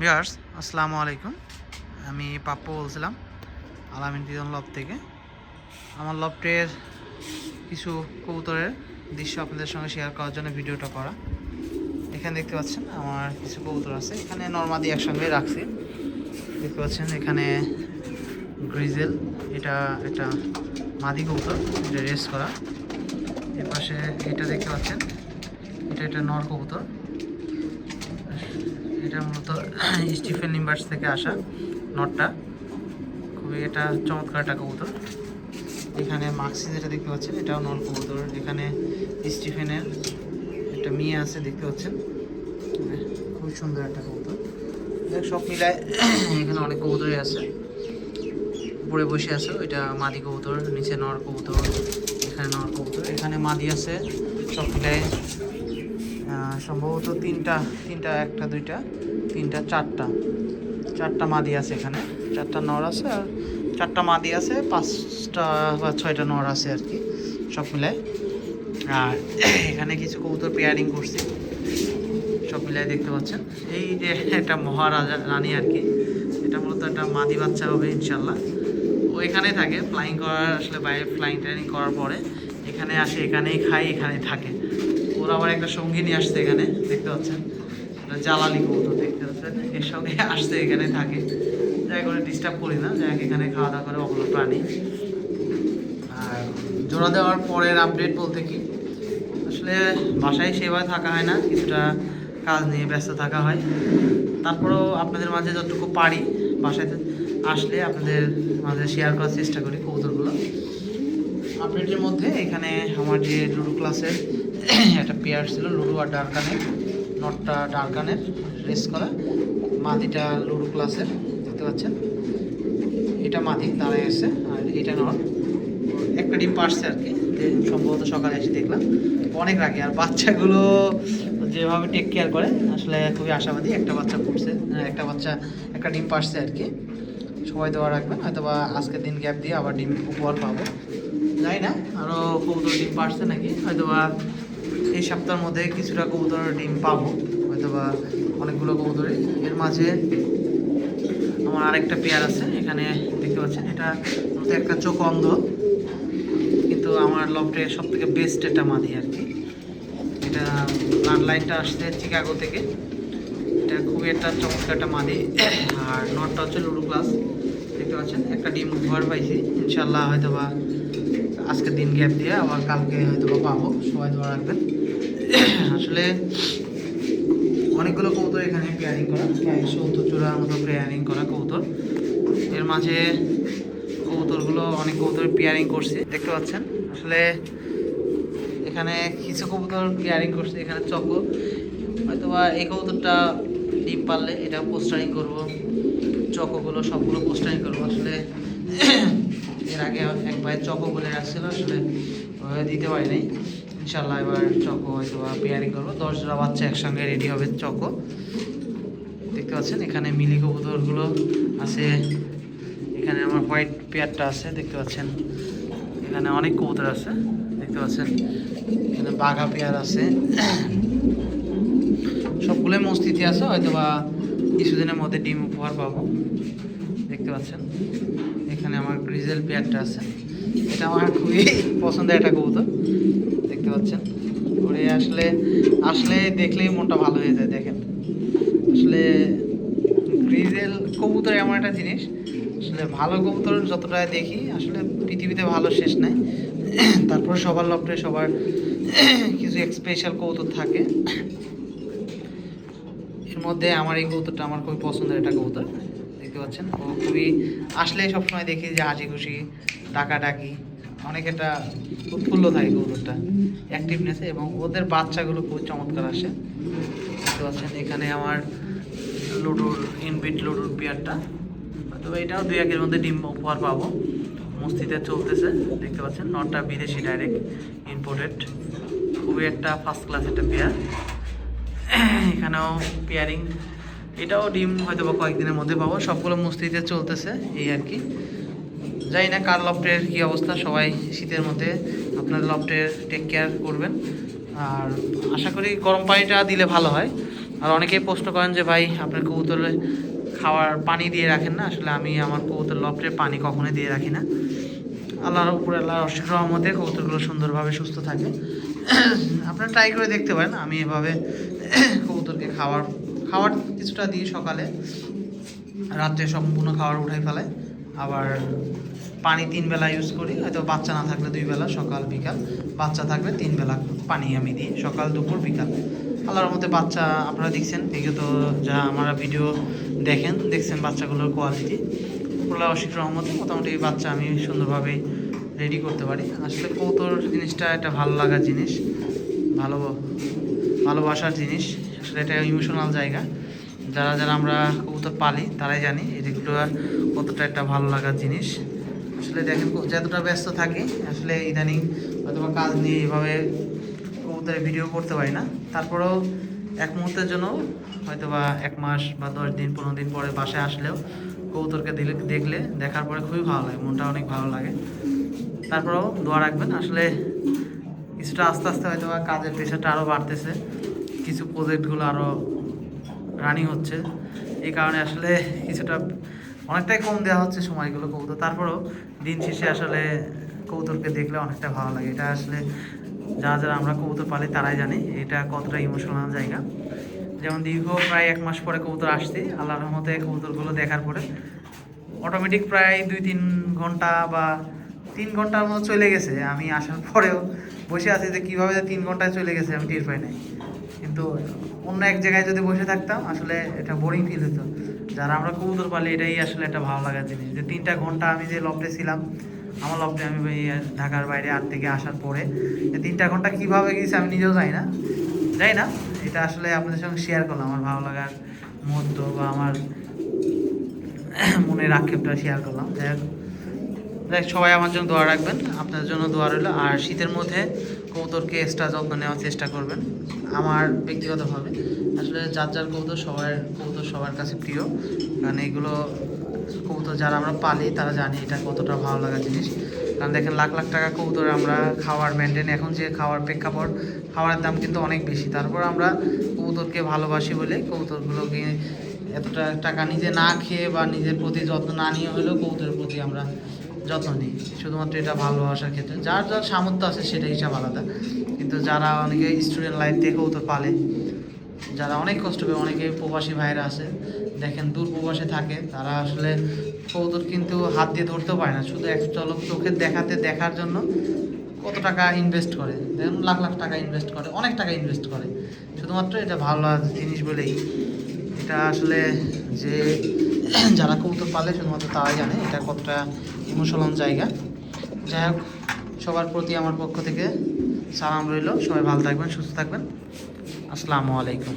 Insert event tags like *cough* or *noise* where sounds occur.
Viewers, আসসালামু আলাইকুম। আমি পাপ্পু বলছিলাম, আলামিন দিদন লব থেকে। আমার লবটের কিছু কবুতরের দৃশ্য আপনাদের সঙ্গে শেয়ার করার জন্য ভিডিওটা করা। এখানে দেখতে পাচ্ছেন, আমার কিছু কবুতর আছে। এখানে নর্মাদি একসঙ্গে রাখছি। দেখতে পাচ্ছেন, এখানে গ্রিজেল এটা একটা মাদি কবুতর, এটা রেস করা। এর পাশে এটা দেখতে পাচ্ছেন, এটা একটা নর কবুতর। এটা মূলত স্টিফেন লিম্বার্স থেকে আসা নটটা। খুবই এটা চমৎকার একটা কবুতর। এখানে মাক্সি যেটা দেখতে পাচ্ছেন, এটাও নর কবুতর। এখানে স্টিফেনের একটা মেয়ে আছে, দেখতে পাচ্ছেন। খুব সুন্দর একটা কবুতর। সব মিলায় এখানে অনেক কবুতরই আছে। উপরে বসে আছে, ওইটা মাদি কবুতর, নিচে নর কবুতর, এখানে নর কবুতর। এখানে মাদি আছে, সব মিলায় সম্ভবত তিনটা তিনটা, একটা, দুইটা, তিনটা, চারটা। চারটা মাদি আছে এখানে। চারটা নর আছে আর চারটা মাদি আছে, পাঁচটা বা ছয়টা নর আছে আর কি, সব মিলায় আর এখানে কিছু কবুতর পেয়ারিং করছি, সব মিলাই দেখতে পাচ্ছেন। এই যে একটা মহারাজা রানী আর কি, এটা মূলত একটা মাদি বাচ্চা হবে ইনশাল্লাহ ও এখানেই থাকে ফ্লাইং করার, আসলে বাইরে ফ্লাইং ট্রেনিং করার পরে, এখানে আসে, এখানেই খায়, এখানেই থাকে। ওরা আবার একটা সঙ্গী নিয়ে আসছে এখানে, দেখতে পাচ্ছেন? এটা জ্বালালি কবুতর, দেখতে পাচ্ছেন? এর সঙ্গে আসছে, এখানে থাকে। যাই করে ডিস্টার্ব করি না। যাই এখানে খাওয়া দাওয়া করে অবলো প্রাণী। আর জোড়া দেওয়ার পরের আপডেট বলতে কি? আসলে বাসায় সেভাবে থাকা হয় না, কিছুটা কাজ নিয়ে ব্যস্ত থাকা হয়। তারপরেও আপনাদের মাঝে যতটুকু পারি, বাসায় আসলে আপনাদের মাঝে শেয়ার করার চেষ্টা করি কবুতরগুলো। আপডেটের মধ্যে এখানে আমার যে লুডো ক্লাসের *coughs* একটা পেয়ার ছিল লুডু আর ডারকানের নটটা ডারকানের রেস করা। মাদিটা লুডো ক্লাসের দেখতে পাচ্ছেন? এটা মাদি দাঁড়ায় এসে আর এটা নট। একটা ডিম পারছে আর কি সম্ভবত সকালে এসে দেখলাম। অনেক রাখে আর বাচ্চাগুলো যেভাবে টেক কেয়ার করে আসলে খুবই আশাবাদী একটা বাচ্চা পড়ছে হ্যাঁ, একটা বাচ্চা একটা ডিম পারছে আর কি। সবাই দেওয়া রাখবেন হয়তো বা আজকের দিন গ্যাপ দিয়ে আবার ডিম উপহার পাবো। জানি না আরও কবুতর ডিম পারছে নাকি হয়তো বা এই সপ্তাহের মধ্যে কিছুটা কবুতর ডিম পাবো হয়তো বা অনেকগুলো কবুতরই। এর মাঝে আমার আরেকটা পেয়ার আছে, এখানে দেখতে পাচ্ছেন, এটা একটা চোখ অন্ধ, কিন্তু আমার লফটের সব থেকে বেস্ট একটা মাদি আর কি। এটা ব্লাড লাইনটা আসছে চিকাগো থেকে। এটা খুবই একটা চমৎকার একটা মাদি। আর নটটা হচ্ছে লুডু ক্লাস দেখতে পাচ্ছেন, একটা ডিম উপহার পাইছি। ইনশাল্লাহ হয়তো বা আজকের দিন গ্যাপ দিয়ে আবার কালকে হয়তো বা পাবো, সবাই দোয়া রাখবেন। *coughs* আসলে অনেকগুলো কবুতর এখানে পেয়ারিং করা, প্রায় সত্তর চূড়ার মতো পেয়ারিং করা কবুতর এর মাঝে কবুতরগুলো অনেক কবুতর পেয়ারিং করছি, দেখতে পাচ্ছেন। আসলে এখানে কিছু কবুতর পেয়ারিং করছে, এখানে চকো হয়তো বা এই কবুতরটা ডিম পারলে এটা পোস্টারিং করব, চকোগুলো সবগুলো পোস্টারিং করব। আসলে এর আগে এক ভাই চকো বলে রাখছিল, আসলে দিতে পারি নাই। ইনশাল্লাহ এবার চকো হয়তো বা পেয়ারিং করব। দশ জোড়া বাচ্চা একসঙ্গে রেডি হবে চকো। দেখতে পাচ্ছেন, এখানে মিলি কবুতরগুলো আছে। এখানে আমার হোয়াইট পেয়ারটা আছে, দেখতে পাচ্ছেন। এখানে অনেক কবুতর আছে, দেখতে পাচ্ছেন। এখানে বাঘা পেয়ার আছে। সবগুলোই মস্তিতে আছে হয়তো বা কিছুদিনের মধ্যে ডিম উপহার পাবো। দেখতে পাচ্ছেন। এখানে আমার গ্রিজেল পেয়ারটা আছে। এটা আমার খুবই পছন্দের একটা কবুতর, দেখতে পাচ্ছেন। ওরে আসলে আসলে দেখলেই মনটা ভালো হয়ে যায়, দেখেন। আসলে গ্রিজেল কবুতর এমন একটা জিনিস, আসলে ভালো কবুতর যতটা দেখি, আসলে পৃথিবীতে ভালো শেষ নাই। তারপর সবার লপটে সবার কিছু স্পেশাল কবুতর থাকে। এর মধ্যে আমার এই কবুতরটা আমার খুবই পছন্দের একটা কবুতর। পাচ্ছেন ও খুবই আসলেই সবসময় দেখি যে হাসি খুশি, ডাকাডাকি, অনেক একটা উৎফুল্ল থাকে কবুতরটা অ্যাক্টিভনেসে এবং ওদের বাচ্চাগুলো খুব চমৎকার আসে। দেখতে পাচ্ছেন এখানে আমার লুডুর ইনবিট লুডুর পেয়ারটা তবে এটাও দুই একের মধ্যে ডিম উপহার পাবো। মস্তিতে চলতেছে, দেখতে পাচ্ছেন, নটটা বিদেশি ডাইরেক্ট ইম্পোর্টেড খুবই একটা ফার্স্ট ক্লাস একটা পেয়ার এখানেও পেয়ারিং এটাও ডিম হয়তো বা কয়েকদিনের মধ্যে পাবো। সবগুলো মস্তিতে চলতেছে, এই আর কি। জানি না কার লফটের কী অবস্থা, সবাই শীতের মধ্যে আপনার লফটের টেক কেয়ার করবেন। আর আশা করি গরম পানিটা দিলে ভালো হয়। আর অনেকেই প্রশ্ন করেন যে, ভাই, আপনার কবুতরে খাওয়ার পানি দিয়ে রাখেন না? আসলে আমি আমার কবুতর লফটের পানি কখনোই দিয়ে রাখি না। আল্লাহর উপরে আল্লাহর অশেষ রহমতে কবুতরগুলো সুন্দরভাবে সুস্থ থাকে। *clears throat* আপনারা ট্রাই করে দেখতে পারেন। আমি এভাবে *clears throat* কবুতরকে খাওয়ার খাওয়ার কিছুটা দিই সকালে। রাত্রে সম্পূর্ণ খাবার উঠাই ফেলাই আবার পানি তিন বেলা ইউজ করি, হয়তো বাচ্চা না থাকলে দুই বেলা, সকাল, বিকাল। বাচ্চা থাকলে তিন বেলা পানি আমি দিই, সকাল, দুপুর, বিকাল। আল্লাহর মধ্যে বাচ্চা আপনারা দেখছেন বিগত যা আমরা ভিডিও দেখেন, দেখছেন বাচ্চাগুলোর কোয়ালিটি ওগুলো অশিক রহমতে মোটামুটি বাচ্চা আমি সুন্দরভাবে রেডি করতে পারি। আসলে কৌতর জিনিসটা একটা ভালো লাগার জিনিস, ভালো, ভালোবাসার জিনিস। আসলে এটা ইমোশনাল জায়গা। যারা যারা আমরা কবুতর পালি, তারাই জানি এগুলো কতটা একটা ভালো লাগার জিনিস। আসলে দেখেন যতটা ব্যস্ত থাকি, আসলে ইদানিং হয়তো কাজ নিয়ে এভাবে কবুতরের ভিডিও করতে পারি না। তারপরেও এক মুহূর্তের জন্য হয়তো বা এক মাস বা দশ দিন, পনেরো দিন পরে বাসায় আসলেও কবুতরকে দিলে, দেখলে দেখার পরে খুবই ভালো লাগে, মনটা অনেক ভালো লাগে। তারপরেও দোয়া রাখবেন, আসলে কিছুটা আস্তে আস্তে হয়তো বা কাজের প্রেশারটা আরও বাড়তেছে। কিছু প্রজেক্টগুলো আরও রানিং হচ্ছে। এই কারণে আসলে কিছুটা অনেকটাই কম দেওয়া হচ্ছে সময়গুলো কবুতর। তারপরেও দিন শেষে আসলে কবুতরকে দেখলে অনেকটা ভালো লাগে। এটা আসলে যারা যারা আমরা কবুতর পালি তারাই জানি, এটা কতটা ইমোশনাল জায়গা। যেমন দীর্ঘ প্রায় এক মাস পরে কবুতর আসছি, আল্লাহর রহমতে কবুতরগুলো দেখার পরে অটোমেটিক প্রায় দুই তিন ঘণ্টা বা তিন ঘণ্টার মতো চলে গেছে। আমি আসার পরেও বসে আছি যে কীভাবে তিন ঘন্টায় চলে গেছে, আমি টের পাই নাই। কিন্তু অন্য এক জায়গায় যদি বসে থাকতাম, আসলে এটা বোরিং ফিল হতো। যারা আমরা কবুতর পালি, এটাই আসলে একটা ভালো লাগার জিনিস। যে তিনটা ঘণ্টা আমি যে লফটে ছিলাম, আমার লফটে আমি ঢাকার বাইরে আট থেকে আসার পরে তিনটা ঘণ্টা কীভাবে গেছি আমি নিজেও যাই না। যাই না, এটা আসলে আপনাদের সঙ্গে শেয়ার করলাম। আমার ভালো লাগার মুহূর্ত বা আমার মনের আক্ষেপটা শেয়ার করলাম। যাই হোক, যাই সবাই আমার জন্য দোয়া রাখবেন। আপনাদের জন্য দোয়া রইল। আর শীতের মধ্যে কবুতরকে এক্সট্রা যত্ন নেওয়ার চেষ্টা করবেন, আমার ব্যক্তিগতভাবে। আসলে যার যার কবুতর সবার কবুতর সবার কাছে প্রিয়। কারণ এগুলো কবুতর যারা আমরা পালি, তারা জানি এটা কতটা ভালো লাগা জিনিস। কারণ দেখেন, লাখ লাখ টাকা কবুতর আমরা খাওয়ার মেনটেন এখন যে খাওয়ার প্রেক্ষাপট, খাওয়ারের দাম কিন্তু অনেক বেশি। তারপর আমরা কবুতরকে ভালোবাসি বলে কবুতরগুলোকে এতটা টাকা নিজে না খেয়ে বা নিজের প্রতি যত্ন না নিয়ে হলেও কবুতরের প্রতি আমরা যত্ন নিই। শুধুমাত্র এটা ভালোবাসার ক্ষেত্রে। যার যার সামর্থ্য আছে সেটা হিসাব আলাদা। কিন্তু যারা অনেকে স্টুডেন্ট লাইফ থেকেও তো পালে, যারা অনেক কষ্ট করে অনেকে প্রবাসী ভাইরা আছে, দেখেন দূর প্রবাসে থাকে, তারা আসলে কবুতর কিন্তু হাত দিয়ে ধরতেও পারে না। শুধু এক চলক চোখে দেখাতে, দেখার জন্য কত টাকা ইনভেস্ট করে? দেখুন, লাখ লাখ টাকা ইনভেস্ট করে, অনেক টাকা ইনভেস্ট করে। শুধুমাত্র এটা ভালো জিনিস বলেই। এটা আসলে যে যারা কবুতর পালে, শুধুমাত্র তারাই জানে এটা কতটা ইমোশনাল জায়গা। যাই হোক, সবার প্রতি আমার পক্ষ থেকে সালাম রইল। সবাই ভালো থাকবেন, সুস্থ থাকবেন। আসসালামু আলাইকুম।